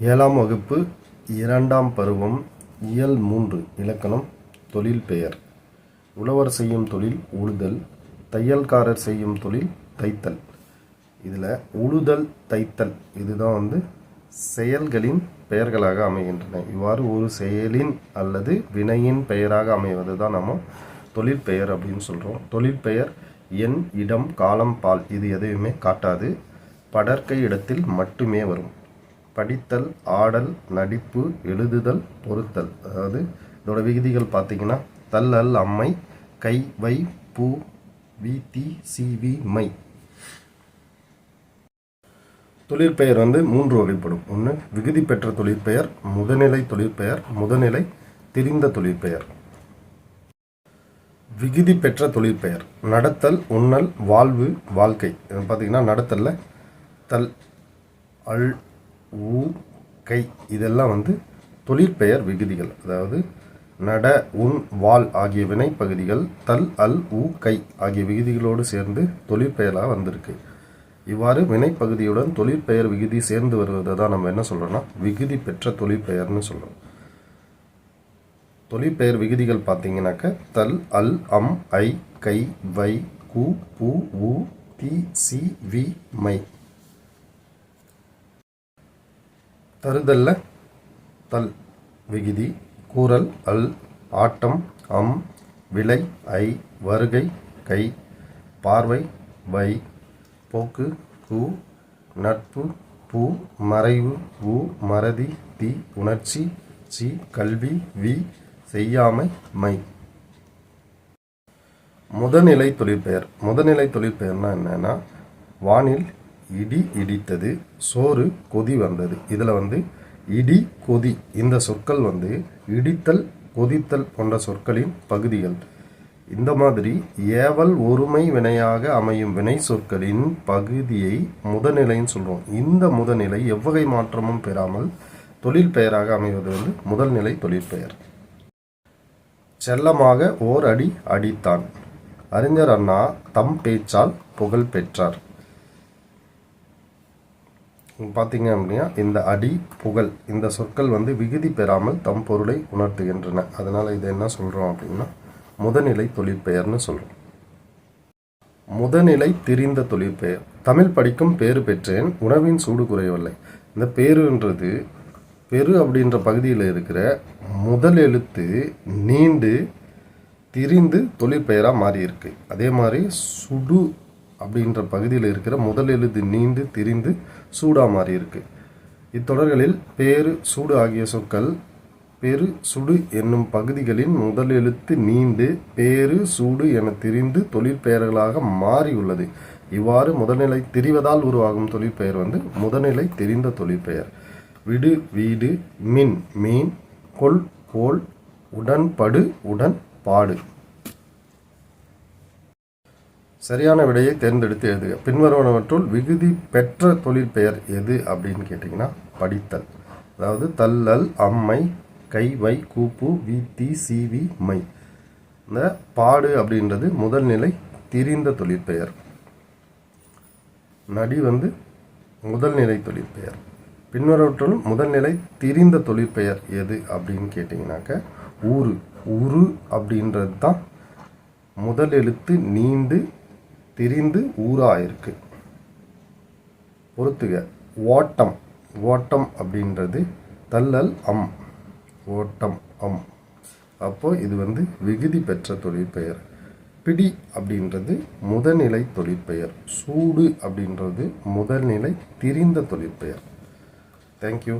ஏழாம் வகுப்பு இரண்டாம் பருவம் இயல் மூன்று இலக்கணம் தொழில் பெயர். உழவர் செய்யும் தொழில் உழுதல் தையல்காரர் செய்யும் தொழில் தைத்தல். இதில் உழுதல் தைத்தல் இதுதான் வந்து செயல்களின் பெயர்களாக அமைகின்றன. இவ்வாறு ஒரு செயலின் அல்லது வினையின் பெயராக அமைவது தான் நம்ம தொழிற்பெயர் அப்படின்னு சொல்கிறோம் தொழிற்பெயர் எண் இடம் காலம் பால் இது எதையுமே காட்டாது. படர்க்கை இடத்தில் மட்டுமே வரும். படித்தல் ஆடல் நடிப்பு எழுதுதல் பொருத்தல். அதாவது இதோட விகுதிகள் பார்த்தீங்கன்னா தல்லல் அம்மை கை வை பூ வி தி சி வி மை. தொழிற்பெயர் வந்து மூன்று வகைப்படும். ஒன்று விகுதி பெற்ற தொழிற்பெயர் முதுநிலை தொழிற்பெயர் முதுநிலை திரிந்த தொழிற்பெயர். விகுதி பெற்ற தொழிற்பெயர் நடத்தல் உண்ணல் வாழ்வு வாழ்க்கை. இது பார்த்தீங்கன்னா நடத்தல்ல தல் அல் ஊ கை இதெல்லாம் வந்து தொழிற்பெயர் விகுதிகள். அதாவது நட உன் வால் ஆகிய வினைப்பகுதிகள் தல் அல் ஊ கை ஆகிய விகுதிகளோடு சேர்ந்து தொழிற்பெயராக வந்திருக்கு. இவ்வாறு வினைப்பகுதியுடன் தொழிற்பெயர் விகுதி சேர்ந்து வருவதை தான் நம்ம என்ன சொல்கிறோன்னா விகுதி பெற்ற தொழிற்பெயர்னு சொல்கிறோம் தொழிற்பெயர் விகுதிகள் பார்த்தீங்கன்னாக்க தல் அல் அம் ஐ கை வை கு பு உ தி சி வி மை. தருதல்ல. தல் விகுதி கூறல் அல் ஆட்டம் அம் விலை ஐ வருகை கை பார்வை வை போக்கு கு நட்பு பூ மறைவு உ மறதி தி உணர்ச்சி சி கல்வி வி செய்யாமை மை. முதநிலை தொழிற்பெயர். முதநிலை தொழிற்பெயர்னா என்னென்னா வானில் இடி இடித்தது சோறு கொதி வந்தது. இதில் வந்து இடி கொதி இந்த சொற்கள் வந்து இடித்தல் கொதித்தல் போன்ற சொற்களின் பகுதிகள். இந்த மாதிரி ஏவல் ஒருமை வினையாக அமையும் வினை சொற்களின் பகுதியை முதநிலைன்னு சொல்கிறோம் இந்த முதநிலை எவ்வகை மாற்றமும் பெறாமல் தொழில் பெயராக அமைவது வந்து முதல் நிலை தொழிற்பெயர் செல்லமாக ஓர் அடி அடித்தான். அறிஞர் அண்ணா தம் பேச்சால் புகழ் பெற்றார். பார்த்தீங்க அப்படின்னா இந்த அடி புகழ் இந்த சொற்கள் வந்து விகுதி பெறாமல் தம் பொருளை உணர்த்துகின்றன. அதனால் இதை என்ன சொல்கிறோம் அப்படின்னா முதநிலை தொழிற்பெயர்னு சொல்கிறோம் முதநிலை திரிந்த தொழிற்பெயர். தமிழ் படிக்கும் பேறு பெற்றேன் உணவின் சூடு குறையவில்லை. இந்த பேருன்றது பெரு அப்படின்ற பகுதியில் இருக்கிற முதல் எழுத்து நீண்டு திரிந்து தொழிற்பெயராக மாறியிருக்கு. அதே மாதிரி சுடு அப்படின்ற பகுதியில் இருக்கிற முதல் எழுத்து நீண்டு திரிந்து சூடாக மாறி இருக்கு. இத்தொடர்களில் பேரு சூடு ஆகிய சொற்கள் பெரு சுடு என்னும் பகுதிகளின் முதல் எழுத்து நீண்டு பேரு சூடு என திரிந்து தொழிற்பெயர்களாக மாறியுள்ளது இவ்வாறு முதல்நிலை திரிவதால் உருவாகும் தொழிற்பெயர் வந்து முதல்நிலை தெரிந்த தொழிற்பெயர் விடு வீடு மின் மீன் கொல் கோல் உடன்படு உடன் பாடு. சரியான விடையை தேர்ந்தெடுத்து எழுதுக. பின்வருவனவற்றுள் விகுதி பெற்ற தொழிற்பெயர் எது அப்படின்னு கேட்டிங்கன்னா படித்தல். அதாவது தல்லல் அம்மை கை வை கூப்பு வீத்தி சிவி மை. இந்த பாடு அப்படின்றது முதல் நிலை திரிந்த தொழிற்பெயர் நடி வந்து முதல் நிலை தொழிற்பெயர் பின்வரவற்றுள் முதல் நிலை திரிந்த தொழிற்பெயர் எது அப்படின்னு கேட்டிங்கனாக்க ஊரு உரு அப்படின்றது தான் முதல் எழுத்து நீண்டு திரிந்து ஊராயிருக்கு பொறுத்துக. ஓட்டம். ஓட்டம் அப்படின்றது தள்ளல் அம். ஓட்டம் அம். அப்போ இது வந்து விகுதி பெற்ற தொழிற்பெயர் பிடி அப்படின்றது முதல்நிலை தொழிற்பெயர் சூடு அப்படின்றது முதல்நிலை திரிந்த தொழிற்பெயர் தேங்க்யூ